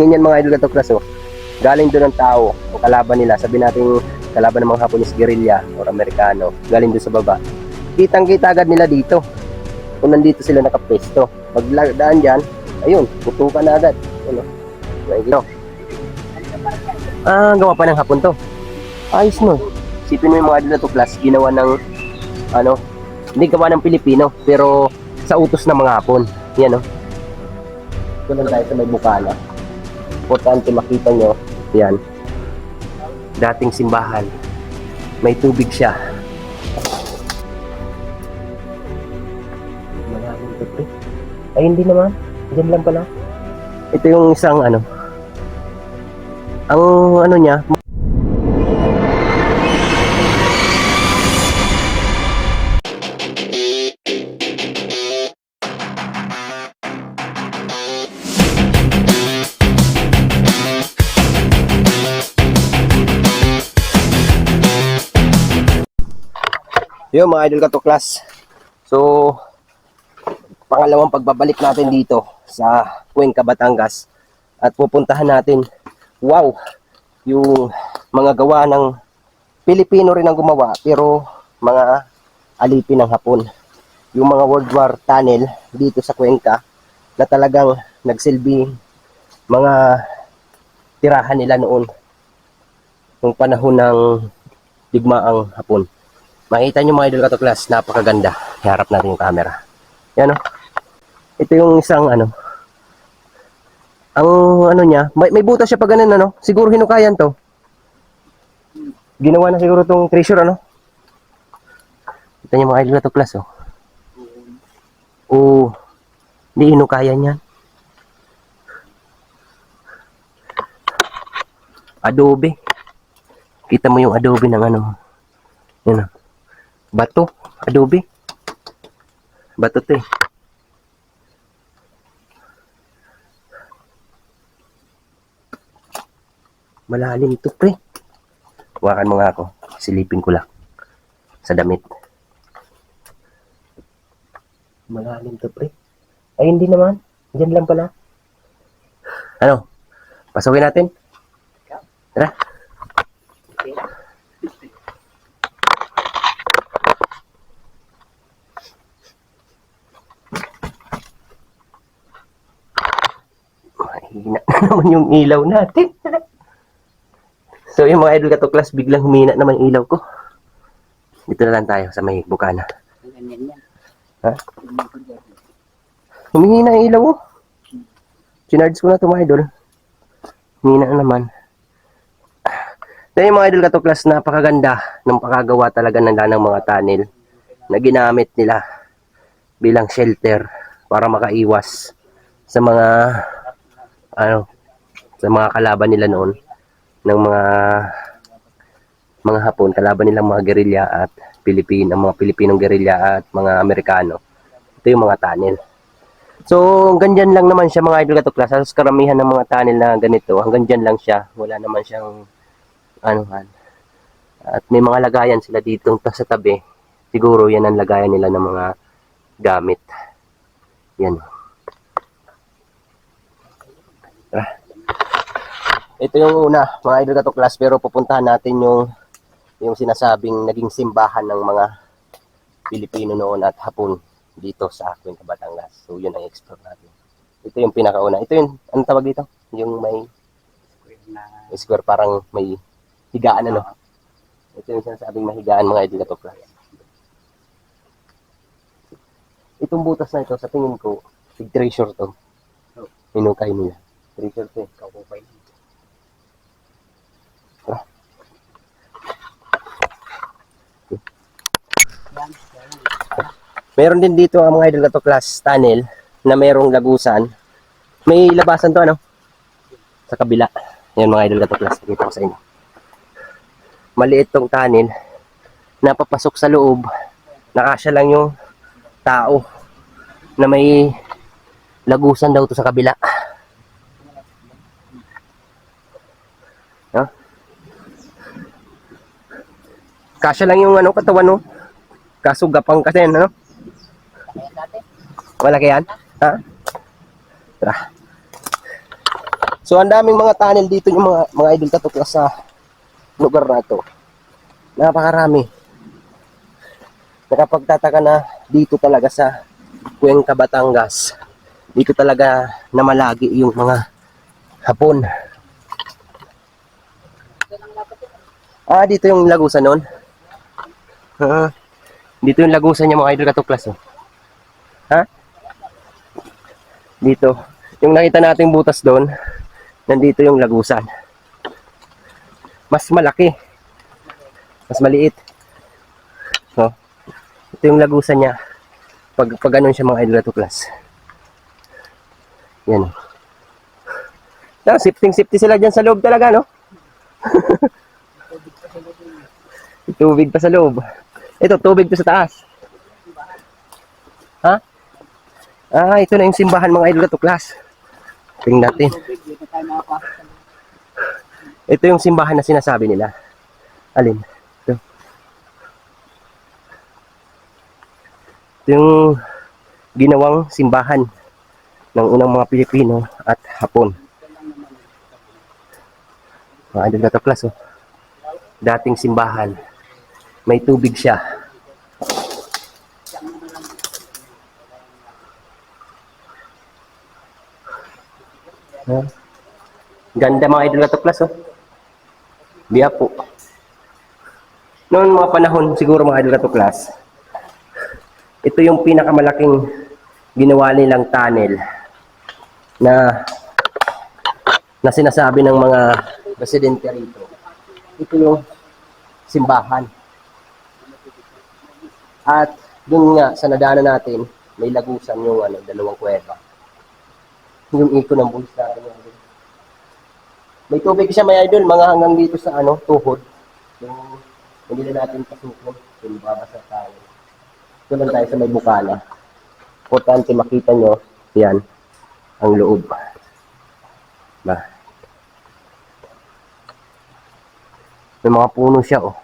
Yun yan mga idol katoklas oh. Galing doon ang tao, o kalaban nila, sabi natin kalaban ng mga Hapones guerrilla or Amerikano, galing doon sa baba. Kitang kita agad nila dito. Kung nandito sila nakapesto. Pag daan dyan, ayun, putukan na agad. Ano? Nakikita. Ah, gawa pa ng hapon to. Ayos no. Sipin mo yung mga idol katoklas, ginawa ng ano, hindi gawa ng Pilipino, pero sa utos ng mga hapon. Yan oh. Ito lang tayo sa may bukana. Importante makita nyo, yan. Dating simbahan. May tubig siya. Ay, hindi naman. Diyan lang pala. Ito yung isang ano. Ang ano niya, Yun mga idol katuklas. So, pangalawang pagbabalik natin dito sa Cuenca, Batangas. At pupuntahan natin, wow, yung mga gawa ng Pilipino rin ang gumawa, pero mga alipin ng Hapon. Yung mga World War tunnel dito sa Cuenca na talagang nagsilbi mga tirahan nila noon nung panahon ng digmaang Hapon. Makita nyo mga idol katuklas, napakaganda. Iharap natin yung camera. Yan o. Ito yung isang ano. Ang ano niya, may, may butas siya pa ganun ano. Siguro hinukayan to. Ginawa na siguro tong treasure ano. Kita nyo mga idol katuklas oh. Oo. Hindi hinukayan yan. Adobe. Kita mo yung adobe ng ano. Yan oh. Bato, adobe. Bato to eh. Malalim to pre. Hawakan mo nga ako. Silipin ko lang. Sa damit. Malalim to pre. Ay hindi naman. Diyan lang pala. Ano? Pasukin natin? Tara. Naman yung ilaw natin. so yung mga idol katuklas, biglang humina naman yung ilaw ko. Dito na lang tayo sa may bukana. Ha? Humihina yung ilaw oh. Chinards ko na ito mga idol. Humina na naman. So yung mga idol katuklas, napakaganda ng pakagawa talaga ng ng mga tunnel na ginamit nila bilang shelter para makaiwas sa mga ano sa mga kalaban nila noon ng mga mga Hapon, kalaban nilang mga gerilya at Pilipino, mga Pilipinong gerilya at mga Amerikano. Ito yung mga tunnel. So, hanggang dyan lang naman siya mga idol katuklas. Halos karamihan ng mga tunnel na ganito, hanggang dyan lang siya. Wala naman siyang man. At may mga lagayan sila dito sa tabi. Siguro yan ang lagayan nila ng mga gamit. Yan. Ito yung una, mga idol katuklas, pero pupuntahan natin yung yung sinasabing naging simbahan ng mga Pilipino noon at Hapon dito sa Cuenca, Batangas. So, yun ang explore natin. Ito yung pinakauna. Ito yung, anong tawag dito? Yung may Na, square parang may higaan ano. Ito yung sinasabing mahigaan mga idol katuklas. Itong butas na ito, sa tingin ko, big treasure to. Hinukay nila. Treasure to eh. kaupay. Yan, Meron din dito ang mga idol katuklas tunnel na mayroong lagusan. May labasan to ano? Sa kabila. Yan mga idol katuklas. Pakita ko sa inyo. Maliit tong tunnel. Napapasok sa loob. Nakasya lang yung tao na may lagusan daw to sa kabila. No? Kasya lang yung ano katawan no. Kaso gapang kasi ano. Malaki yan? Ha? Tara. So ang daming mga tunnel dito yung mga mga idol katuklas sa lugar na to. Napakarami. Nakapagtataka na dito talaga sa Cuenca, Batangas. Dito talaga na malagi yung mga hapon. Ah, dito yung lagusan nun. Ah, dito yung lagusan niya mga idol katuklas. Oh. Ha? Dito. Yung nakita nating butas doon, nandito yung lagusan. Mas malaki. Mas maliit. So, ito yung lagusan niya. Pag, pag ganun siya mga idol katuklas. Yan. Na, sifting-sifty sila dyan sa loob talaga, no? tubig pa sa loob. Ito, tubig pa sa taas. Ha? Ah, ito na yung simbahan mga idol katuklas. Tingnan natin. Ito yung simbahan na sinasabi nila. Alin? Ito. Ito yung ginawang simbahan ng unang mga Pilipino at Hapon. Mga idol class, oh. Dating simbahan. May tubig siya. Ganda mga idol class, oh. Biya po. Noon mga panahon, siguro mga idol class, ito yung pinakamalaking ginawa nilang tunnel na na sinasabi ng mga residente rito. Ito yung simbahan. At dun nga, sa nadaanan natin, may lagusan yung ano, dalawang kuweba. Yung iko ng buhis natin. May tubig siya may idol, mga hanggang dito sa ano, tuhod. Yung hindi na natin pasukon, yung babasa tayo. Ito lang tayo sa may bukana. Importante makita nyo, yan, ang loob. Ba? May mga puno siya, oh.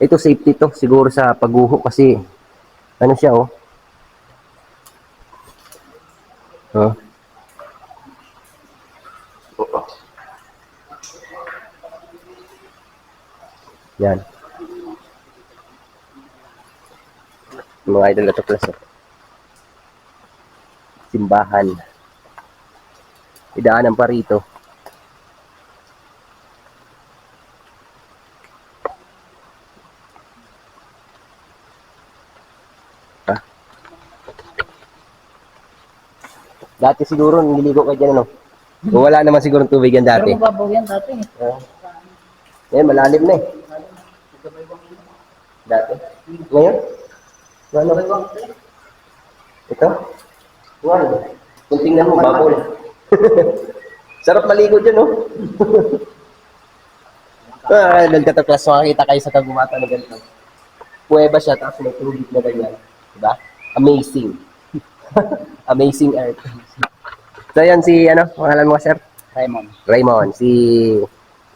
Ito safety to, siguro sa pagguho kasi, ano siya, oh. Huh? Yan. Mga idol na oh. Simbahan. Idaanan pa rito. Ha? Dati siguro nililigo ka dyan ano? O wala naman siguro tubig yan dati. Pero mababaw yan dati. Ah. Eh, malalim na eh. Dati. Ngayon? Ano? Ito? Wow. Kung tingnan mo, babol. Sarap maligo dyan, no? ah, nagtataklas, makakita kayo sa kagumata na ganito. Puweba siya, tapos may tubig na ganyan. Diba? Amazing. Amazing art. So, yan si, ano, pangalan mo, sir? Raymond. Raymond, si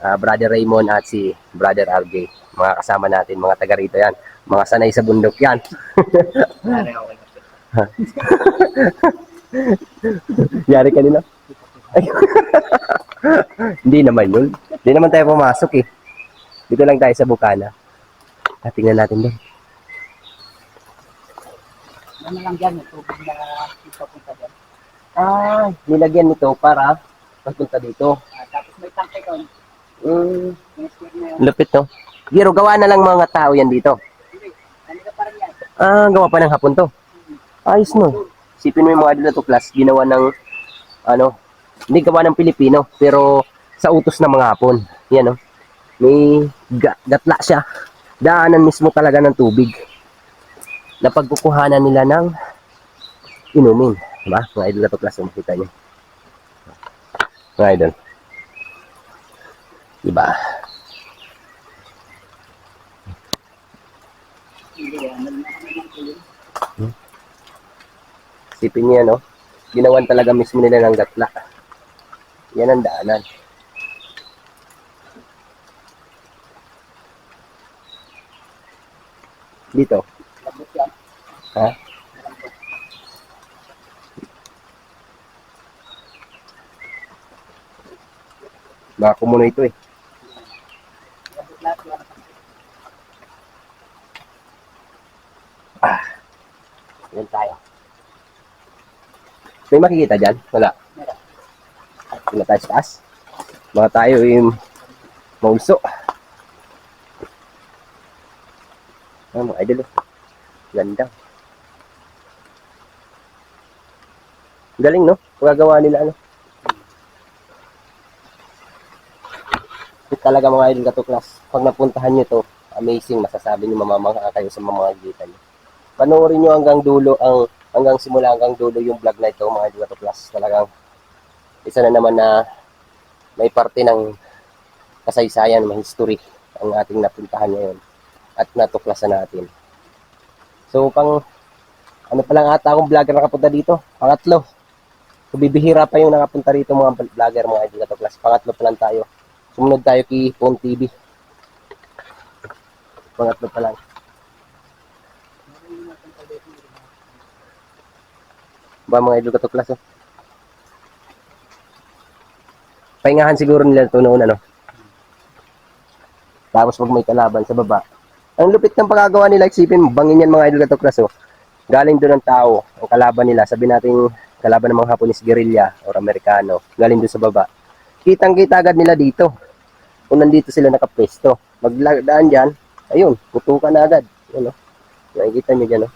ah, Brother Raymond at si Brother RJ. Mga kasama natin, mga taga rito yan. Mga sanay sa bundok yan. Yari ka nila. Hindi naman yun. Hindi naman tayo pumasok eh. Dito lang tayo sa Bukana. Ah, tingnan natin doon. Ano lang dyan, tubig na ipapunta dyan. Ah, nilagyan nito para pagpunta dito. Ah, tapos may tangke doon. Mm, lupit to. Giro, gawa na lang mga tao yan dito. Ah, gawa pa ng hapon to. Ayos no. Sipin mo yung mga idol na to class, ginawa ng, ano, hindi gawa ng Pilipino, pero sa utos ng mga hapon. Yan no. May ga- gatla siya. Daanan mismo talaga ng tubig. Na pagkukuhanan nila ng inumin. Diba? Mga idol na to class, makita niyo. Mga idol. Kami ng tuloy. Sipin niya, no? Ginawan talaga mismo nila ng gatla. Yan ang daanan. Dito. Ha? Baka kumuno ito eh. Yan tayo. May makikita dyan? Wala. Wala tayo sa taas. Mga tayo yung maulso. Ah, mga idol. oh. Ganda. Galing, no? Pagagawa nila, ano? Talaga mga idol katuklas. Pag napuntahan nyo to, amazing. Masasabi nyo mamamangha kayo sa mga gitan nyo. Panoorin nyo hanggang dulo ang hanggang simula hanggang dulo yung vlog na ito mga idol katuklas. Talagang isa na naman na may parte ng kasaysayan, may history ang ating napuntahan ngayon at natuklasan natin. So, pang ano pa lang ata akong vlogger nakapunta dito? Pangatlo. So, bibihira pa yung nakapunta rito mga vlogger, mga idol katuklas. Pangatlo pa lang tayo. Sumunod tayo kay Pong TV. Pangatlo pa lang. Ba mga idol katuklas, oh. Pahingahan siguro nila ito noon, ano. Tapos pag may kalaban sa baba. Ang lupit ng pagkagawa nila, isipin mo, bangin yan mga idol katuklas, oh. Galing doon ng tao, ang kalaban nila, sabi natin kalaban ng mga Haponis guerrilla or Amerikano, galing doon sa baba. Kitang-kita agad nila dito. Kung nandito sila nakapwesto. Magdaan dyan, ayun, putukan na agad. Oh. Nakikita nyo dyan, oh.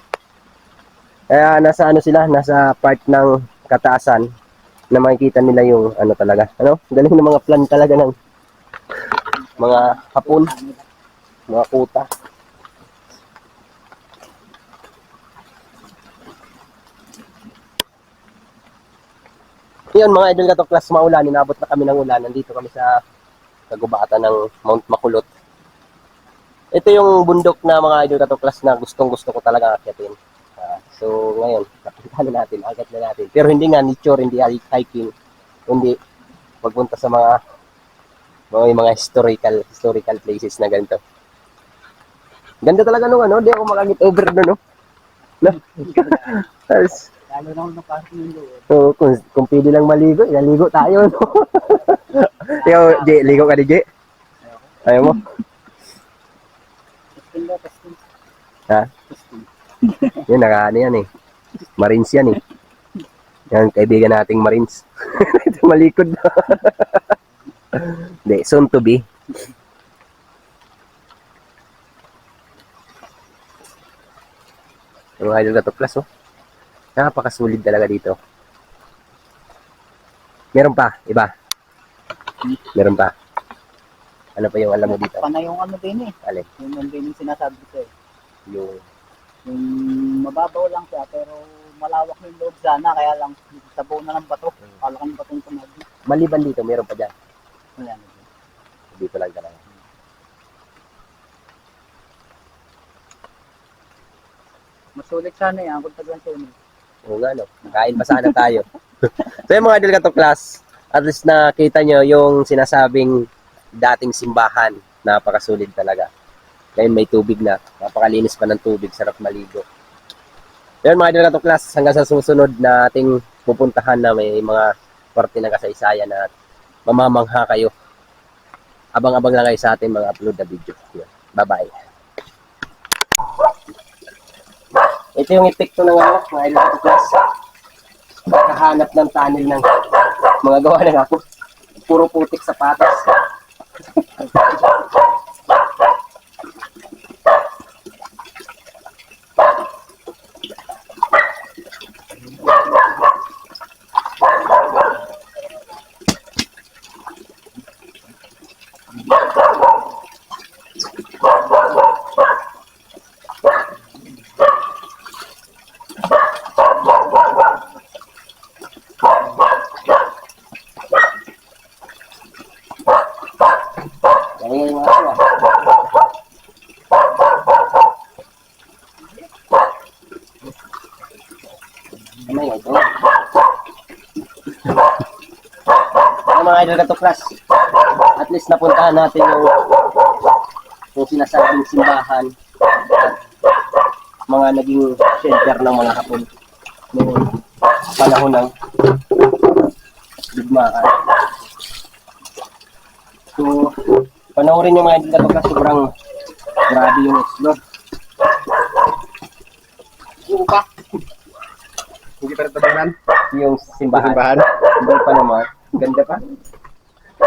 Kaya nasa ano sila, nasa part ng kataasan na makikita nila yung ano talaga. Ano? Galing ng mga plan talaga ng mga hapon, mga kuta. Yun mga idol ka class maulan, inabot na kami ng ulan. Nandito kami sa kagubatan ng Mount Makulot. Ito yung bundok na mga idol ka class na gustong gusto ko talaga akyatin. Ah, so ngayon, napunta na natin, agad na natin. Pero hindi nga nature, hindi hiking, hindi pagpunta sa mga mga, mga historical historical places na ganito. Ganda talaga nung ano, di ako makagit over doon, no? no? Tapos, Lalo na kung yung loob. so, kung, kung pwede lang maligo, naligo tayo, no? Ikaw, J, ligo ka di J? Ayaw mo? Testing daw, testing. Ha? Yan, naka, ano yan eh. Marines yan eh. Yan, kaibigan nating Marines. Ito malikod na. Hindi, soon to be. Yung idol ka to plus, oh. Napakasulit talaga dito. Meron pa, iba. Meron pa. Ano pa yung alam mo dito? Panay yung ano din eh. Alin? Yung nandun yung sinasabi ko eh. Yung Yung mababaw lang siya pero malawak yung loob sana kaya lang sabaw na ng bato. Kala ka ng batong tumagi. maliban dito, meron pa dyan. Wala na. din. Dito lang talaga. Masulit sana yan kung tagang sulit. Oo nga, no? Kain pa sana tayo. so yung mga idol kato class, at least nakita nyo yung sinasabing dating simbahan. Napakasulit talaga. Ngayon may tubig na. Napakalinis pa ng tubig. Sarap maligo. Yan mga idol kato class, hanggang sa susunod na ating pupuntahan na may mga parte ng kasaysayan na mamamangha kayo. Abang-abang lang kayo sa ating mga upload na video. Bye-bye. Ito yung epekto ng ano, mga idol kato class kahanap ng tunnel ng mga gawa ng ako. Puro putik sa patas. Kaya yung mga ano, Ano yun? Ito? Ano mga idol ka to class? At least napuntahan natin yung yung sinasabing simbahan at mga naging shelter ng mga hapon noong panahon ng digmaan. So, panoorin nyo mga idol to sobrang grabe yung explore. Upa. Hindi pa natabunan. Yung simbahan. Simbahan. Hindi pa naman. Ganda pa.